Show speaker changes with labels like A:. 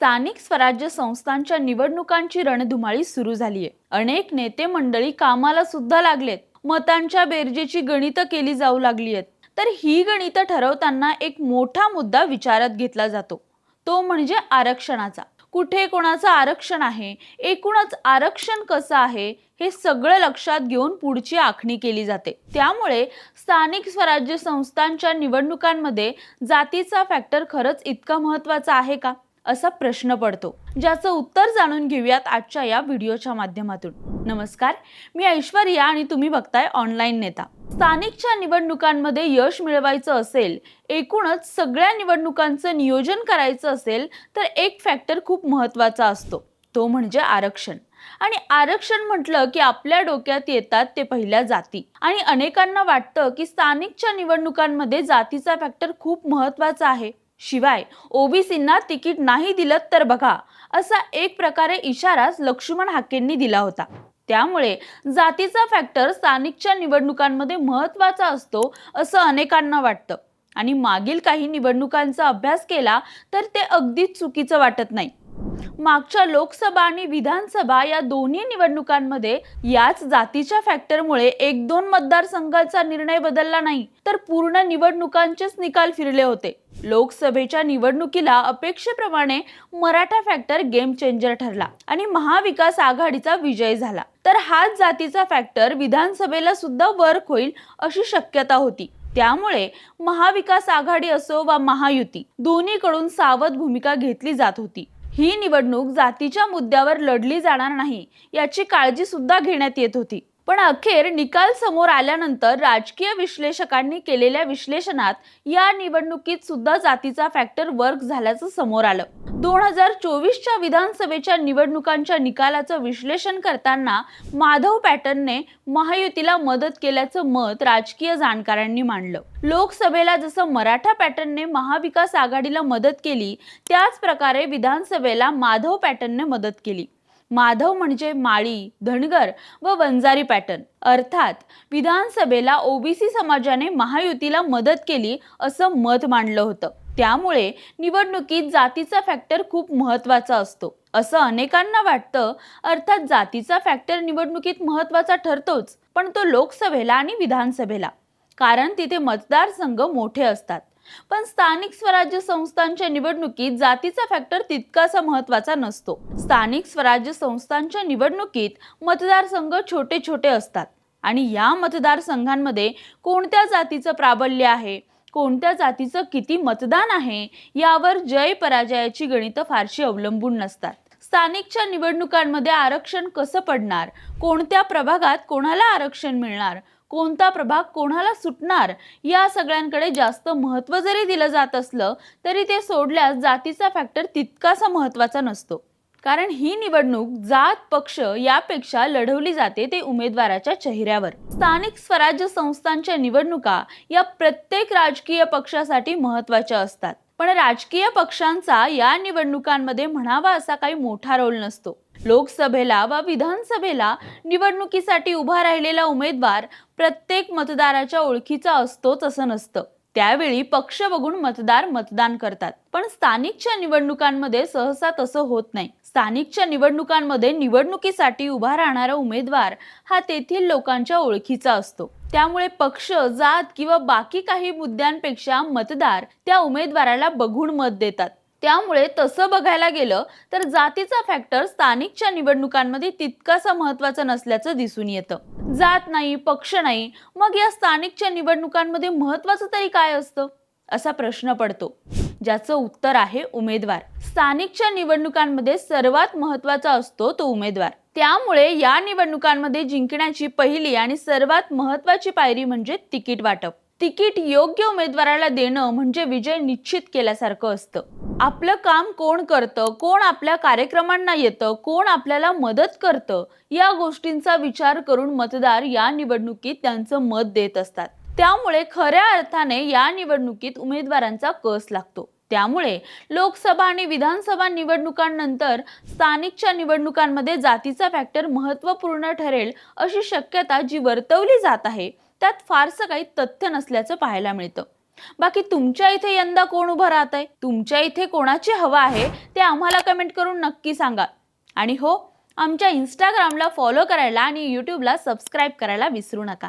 A: स्थानिक स्वराज्य संस्थांच्या निवडणुकांची रणधुमाळी सुरू झाली आहे अनेक नेते मंडळी कामाला सुद्धा लागलेत. मतांच्या बेरजेची गणितं केली जाऊ लागली आहेत तर ही गणितं ठरवताना एक मोठा मुद्दा विचारात घेतला जातो. तो म्हणजे आरक्षणाचा. कुठे कोणाचं आरक्षण आहे? एकूणच आरक्षण कसं आहे? हे सगळं लक्षात घेऊन पुढची आखणी केली जाते. त्यामुळे स्थानिक स्वराज्य संस्थांच्या निवडणुकांमध्ये जातीचा फॅक्टर खरंच इतका महत्त्वाचा आहे का? असा प्रश्न पडतो ज्याचं उत्तर जाणून घेऊयात आजच्या या व्हिडिओच्या माध्यमातून. नमस्कार मी ऐश्वर्या आणि तुम्ही बघताय ऑनलाईन नेता. स्थानिकच्या निवडणुकांमध्ये यश मिळवायचं असेल एकूणच सगळ्या निवडणुकांचं नियोजन करायचं असेल तर एक फॅक्टर खूप महत्त्वाचा असतो तो म्हणजे आरक्षण. आणि आरक्षण म्हटलं की आपल्या डोक्यात येतात ते पहिल्या जाती. आणि अनेकांना वाटतं की स्थानिकच्या निवडणुकांमध्ये जातीचा फॅक्टर खूप महत्त्वाचा आहे. शिवाय ओबीसींना तिकीट नाही दिलं तर बघा असा एक प्रकारे इशाराच लक्ष्मण हाकेंनी दिला होता. त्यामुळे जातीचा फॅक्टर स्थानिकच्या निवडणुकांमध्ये महत्त्वाचा असतो असं अनेकांना वाटतं. आणि मागील काही निवडणुकांचा अभ्यास केला तर ते अगदीच चुकीचं वाटत नाही. मागच्या लोकसभा आणि विधानसभा या दोन्ही निवडणुकांमध्ये याच जातीच्या फॅक्टरमुळे एक दोन मतदारसंघाचा निर्णय बदलला नाही तर पूर्ण निवडणुकांचेच निकाल फिरले होते. लोकसभेच्या निवडणुकीला अपेक्षेप्रमाणे मराठा फॅक्टर गेम चेंजर ठरला आणि महाविकास आघाडीचा विजय झाला. तर हाच जातीचा फॅक्टर विधानसभेला सुद्धा वर्क होईल अशी शक्यता होती. त्यामुळे महाविकास आघाडी असो वा महायुती दोन्हीकडून सावध भूमिका घेतली जात होती. ही निवडणूक जातीच्या मुद्द्यावर लढली जाणार नाही याची काळजी सुद्धा घेण्यात येत होती. पण अखेर निकाल समोर आल्यानंतर राजकीय विश्लेषकांनी केलेल्या विश्लेषणात या निवडणुकीत सुद्धा जातीचा फॅक्टर वर्क झाल्याचं समोर आलं. दोन हजार चोवीसच्या विधानसभेच्या निवडणुकांच्या निकालाचं विश्लेषण करताना माधव पॅटर्नने महायुतीला मदत केल्याचं मत राजकीय जाणकारांनी मांडलं. लोकसभेला जसं मराठा पॅटर्नने महाविकास आघाडीला मदत केली त्याच प्रकारे विधानसभेला माधव पॅटर्नने मदत केली. माधव म्हणजे माळी धनगर व वंजारी पॅटर्न. अर्थात विधानसभेला ओबीसी समाजाने महायुतीला मदत केली असं मत मांडलं होतं. त्यामुळे निवडणुकीत जातीचा फॅक्टर खूप महत्त्वाचा असतो. असं अनेकांना वाटतं. अर्थात जातीचा फॅक्टर निवडणुकीत महत्त्वाचा ठरतोच पण तो लोकसभेला आणि विधानसभेला. कारण तिथे मतदारसंघ मोठे असतात. पण स्थानिक स्वराज्य संस्थांच्या निवडणुकीत जातीचा फॅक्टर तितकासा महत्त्वाचा नसतो. स्थानिक स्वराज्य संस्थांच्या निवडणुकीत मतदारसंघ छोटे छोटे असतात आणि या मतदारसंघांमध्ये कोणत्या जातीचं प्राबल्य आहे? कोणत्या जातीचं किती मतदान आहे? यावर जय पराजयाची गणितं फारशी अवलंबून नसतात. स्थानिकच्या निवडणुकांमध्ये आरक्षण कसं पडणार? कोणत्या प्रभागात कोणाला आरक्षण मिळणार? कोणता प्रभाग कोणाला सुटणार या सगळ्यांकडे जास्त महत्त्व जरी दिलं जात असलं तरी ते सोडल्यास जातीचा फॅक्टर तितकासा महत्त्वाचा नसतो. कारण ही निवडणूक जात पक्ष यापेक्षा लढवली जाते ते उमेदवाराच्या चेहऱ्यावर. स्थानिक स्वराज्य संस्थांच्या निवडणुका या प्रत्येक राजकीय पक्षासाठी महत्त्वाच्या असतात. पण राजकीय पक्षांचा या निवडणुकांमध्ये म्हणावा असा काही मोठा रोल नसतो. लोकसभेला व विधानसभेला निवडणुकीसाठी उभा राहिलेला उमेदवार प्रत्येक मतदाराच्या ओळखीचा असतोच असं नसतं. त्यावेळी पक्ष बघून मतदार मतदान करतात. पण स्थानिकच्या निवडणुकांमध्ये सहसा तसं होत नाही. स्थानिकच्या निवडणुकांमध्ये निवडणुकीसाठी उभा राहणारा उमेदवार हा तेथील लोकांच्या ओळखीचा असतो. त्यामुळे पक्ष जात किंवा बाकी काही मुद्द्यांपेक्षा मतदार त्या उमेदवाराला बघून मत देतात. त्यामुळे तसं बघायला गेलं तर जातीचा फॅक्टर स्थानिकच्या निवडणुकांमध्ये तितकासा महत्त्वाचा नसल्याचं दिसून येतं. जात नाही पक्ष नाही मग या स्थानिकच्या निवडणुकांमध्ये महत्वाचं तरी काय असतं? असा प्रश्न पडतो. ज्याचं उत्तर आहे उमेदवार. स्थानिकच्या निवडणुकांमध्ये सर्वात महत्त्वाचा असतो तो उमेदवार. त्यामुळे या निवडणुकांमध्ये जिंकण्याची पहिली आणि सर्वात महत्वाची पायरी म्हणजे तिकीट वाटप. तिकीट योग्य उमेदवाराला देणं म्हणजे विजय निश्चित केल्यासारखं असतं. आपलं काम कोण करतं कोण आपल्या कार्यक्रमांना येतं कोण आपल्याला मदत करतं या गोष्टींचा विचार करून मतदार या निवडणुकीत त्यांचं मत देत असतात. त्यामुळे खऱ्या अर्थाने या निवडणुकीत उमेदवारांचा कस लागतो. त्यामुळे लोकसभा आणि विधानसभा निवडणुकांनंतर स्थानिकच्या निवडणुकांमध्ये जातीचा फॅक्टर महत्त्वपूर्ण ठरेल अशी शक्यता जी वर्तवली जात आहे त्यात फारसं काही तथ्य नसल्याचं पाहायला मिळतं. बाकी तुमच्या इथे यंदा कोण उभं राहत आहे तुमच्या इथे कोणाची हवा आहे ते आम्हाला कमेंट करून नक्की सांगा. आणि हो आमच्या इंस्टाग्रामला फॉलो करायला आणि यूट्यूबला सबस्क्राईब करायला विसरू नका.